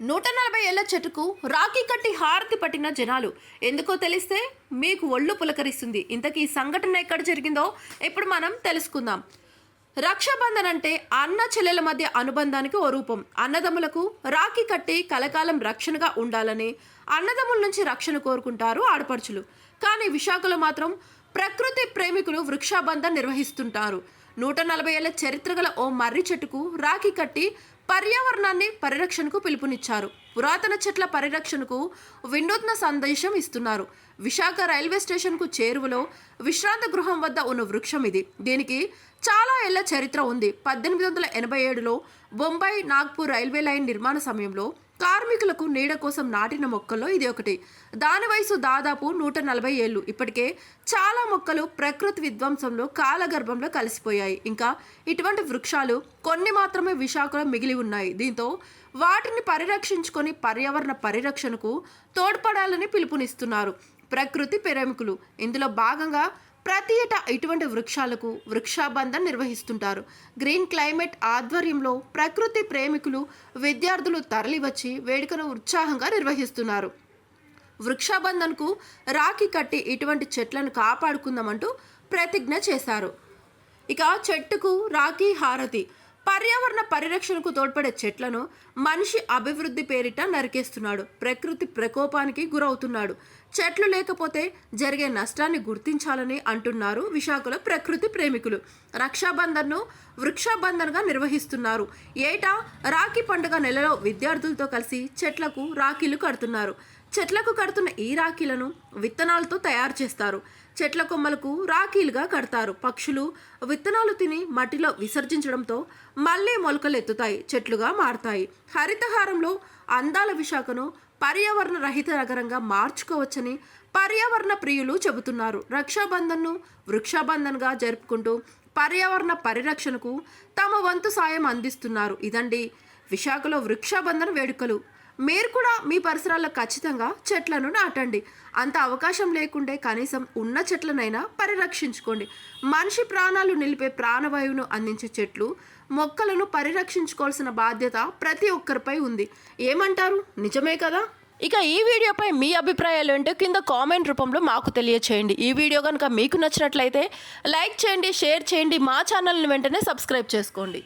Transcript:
నూట నలభై ఏళ్ళ చెట్టుకు రాఖీ కట్టి హారతి పట్టిన జనాలు. ఎందుకో తెలిస్తే మీకు ఒళ్ళు పులకరిస్తుంది. ఇంతకీ ఈ సంఘటన ఎక్కడ జరిగిందో ఇప్పుడు మనం తెలుసుకుందాం. రక్షాబంధన్ అంటే అన్న చెల్లెల మధ్య అనుబంధానికి ఓ రూపం. అన్నదమ్ములకు రాఖీ కట్టి కలకాలం రక్షణగా ఉండాలని అన్నదమ్ముల నుంచి రక్షణ కోరుకుంటారు ఆడపడుచులు. కానీ విశాఖలో మాత్రం ప్రకృతి ప్రేమికులు వృక్షాబంధం నిర్వహిస్తుంటారు. నూట నలభై ఏళ్ళ చరిత్ర గల ఓ మర్రి చెట్టుకు రాఖీ కట్టి పర్యావరణాన్ని పరిరక్షణకు పిలుపునిచ్చారు. పురాతన చెట్ల పరిరక్షణకు వినూత్న సందేశం ఇస్తున్నారు. విశాఖ రైల్వే స్టేషన్కు చేరువలో విశ్రాంత గృహం వద్ద ఉన్న వృక్షం ఇది. దీనికి చాలా ఏళ్ళ చరిత్ర ఉంది. పద్దెనిమిది వందల ఎనభై ఏడులో బొంబాయి నాగ్పూర్ రైల్వే లైన్ నిర్మాణ సమయంలో కార్మికులకు నీడ కోసం నాటిన మొక్కల్లో ఇది ఒకటి. దాని వయసు దాదాపు నూట నలభై ఏళ్ళు. ఇప్పటికే చాలా మొక్కలు ప్రకృతి విధ్వంసంలో కాలగర్భంలో కలిసిపోయాయి. ఇంకా ఇటువంటి వృక్షాలు కొన్ని మాత్రమే విశాఖలో మిగిలి ఉన్నాయి. దీంతో వాటిని పరిరక్షించుకొని పర్యావరణ పరిరక్షణకు తోడ్పడాలని పిలుపునిస్తున్నారు ప్రకృతి ప్రేమికులు. ఇందులో భాగంగా ప్రతి ఏటా ఇటువంటి వృక్షాలకు వృక్షాబంధం నిర్వహిస్తుంటారు. గ్రీన్ క్లైమేట్ ఆధ్వర్యంలో ప్రకృతి ప్రేమికులు విద్యార్థులు తరలివచ్చి వేడుకను ఉత్సాహంగా నిర్వహిస్తున్నారు. వృక్షాబంధన్కు రాఖీ కట్టి ఇటువంటి చెట్లను కాపాడుకుందామంటూ ప్రతిజ్ఞ చేశారు. ఇక చెట్టుకు రాఖీ హారతి. పర్యావరణ పరిరక్షణకు తోడ్పడే చెట్లను మనిషి అభివృద్ధి పేరిట నరికేస్తున్నాడు. ప్రకృతి ప్రకోపానికి గురవుతున్నాడు. చెట్లు లేకపోతే జరిగే నష్టాన్ని గుర్తించాలని అంటున్నారు విశాఖలో ప్రకృతి ప్రేమికులు. రక్షాబంధన్ను వృక్షాబంధన్గా నిర్వహిస్తున్నారు. ఏటా రాఖీ పండుగ నెలలో విద్యార్థులతో కలిసి చెట్లకు రాఖీలు కడుతున్నారు. చెట్లకు కడుతున్న ఈ రాఖీలను విత్తనాలతో తయారు చేస్తారు. చెట్ల కొమ్మలకు రాఖీలుగా కడతారు. పక్షులు విత్తనాలు తిని మట్టిలో విసర్జించడంతో మళ్ళీ మొలకలు ఎత్తుతాయి చెట్లుగా మారతాయి. హరితహారంలో అందాల విశాఖను పర్యావరణ రహిత నగరంగా మార్చుకోవచ్చని పర్యావరణ ప్రియులు చెబుతున్నారు. రక్షాబంధన్ను వృక్షాబంధన్గా జరుపుకుంటూ పర్యావరణ పరిరక్షణకు తమ వంతు సాయం అందిస్తున్నారు. ఇదండి విశాఖలో వృక్షాబంధన వేడుకలు. మీరు కూడా మీ పరిసరాల్లో ఖచ్చితంగా చెట్లను నాటండి. అంత అవకాశం లేకుంటే కనీసం ఉన్న చెట్లనైనా పరిరక్షించుకోండి. మనిషి ప్రాణాలు నిలిపే ప్రాణవాయువును అందించే చెట్లు మొక్కలను పరిరక్షించుకోవాల్సిన బాధ్యత ప్రతి ఒక్కరిపై ఉంది. ఏమంటారు? నిజమే కదా? ఇక ఈ వీడియోపై మీ అభిప్రాయాలు ఏంటో కింద కామెంట్ రూపంలో మాకు తెలియచేయండి. ఈ వీడియో కనుక మీకు నచ్చినట్లయితే లైక్ చేయండి షేర్ చేయండి మా ఛానల్ని వెంటనే సబ్స్క్రైబ్ చేసుకోండి.